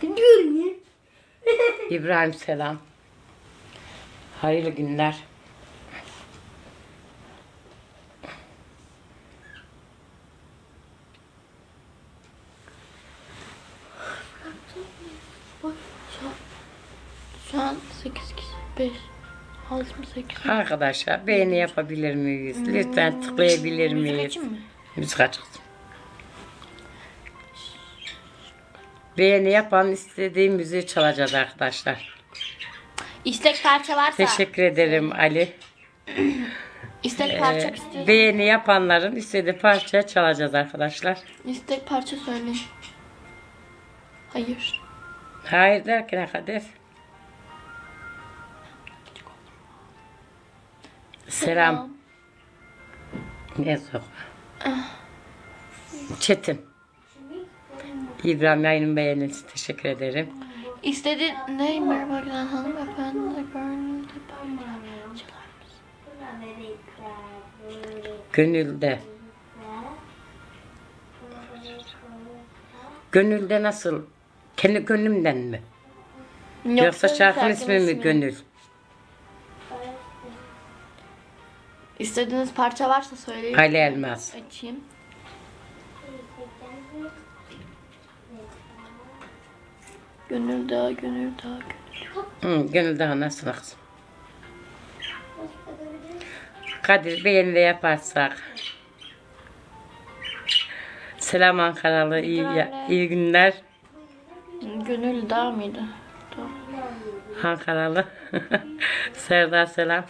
Diyorum ya. İbrahim selam. Hayırlı günler. Şu an, şu an 8 kişi 5 6 mı 8 Arkadaşlar beğeni yapabilir miyiz? Lütfen tıklayabilir miyiz? Mı? Müzik açık. Beğeni yapan istediği müziği çalacağız arkadaşlar. İstek parça varsa Teşekkür ederim Ali. istek parça Ee, istiyorsan beğeni yapanların istediği parça çalacağız arkadaşlar. istek parça söyleyin. Hayır. Hayır derken Kadir. Selam. Ne? Çetin. İbrahim yayının beğenisi teşekkür ederim. İstedi ne merhaba gönlünde parça çalar mısın? Gönülde. Gönülde nasıl? Kendi gönlümden mi? Yoksa şarkının ismi mi Gönül? İstediğiniz parça varsa söyleyin. Ali Elmas. Açayım. Gönül dağı, gönül dağı, gönül. Hı, gönül daha nasıl kızım? Kadir beğeni de yaparsak. Selam Ankaralı. iyi, ya- iyi günler. Gönül dağ mıydı? Dağ. Ankaralı. Serdar selam.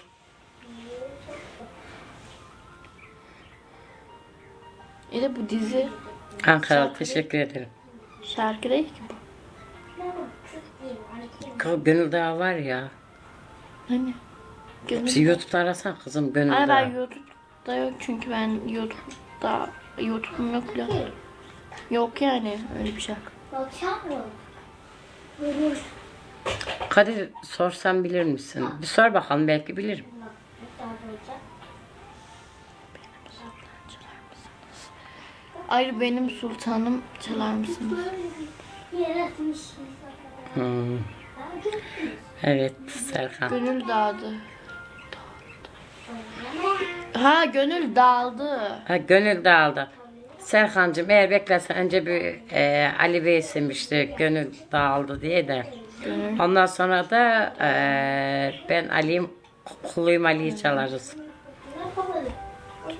İyi de bu dizi Ankaralı teşekkür ederim. şarkı değil ki bu. Gönül Dağı var ya. Hani? Gönül. Şey, YouTube'da arasan kızım Gönül Hani ben Dağı. YouTube'da yok çünkü ben YouTube'da YouTube'um yok ya. Yok yani öyle bir? Böyle Kadir sorsam bilir misin? Bir sor bakalım belki bilirim. Ayrı benim sultanım çalar mısınız? yaratmış. Hmm. Evet Serkan. Gönül dağıldı. Ha gönül dağıldı. Ha, gönül dağıldı. Serkancığım eğer beklersen önce bir e, Ali Bey istemişti gönül dağıldı diye de. Ondan sonra da e, ben Ali'yim kuluyum Ali'yi çalarız.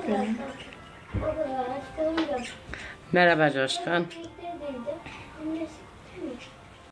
Gönül. Merhaba Coşkun.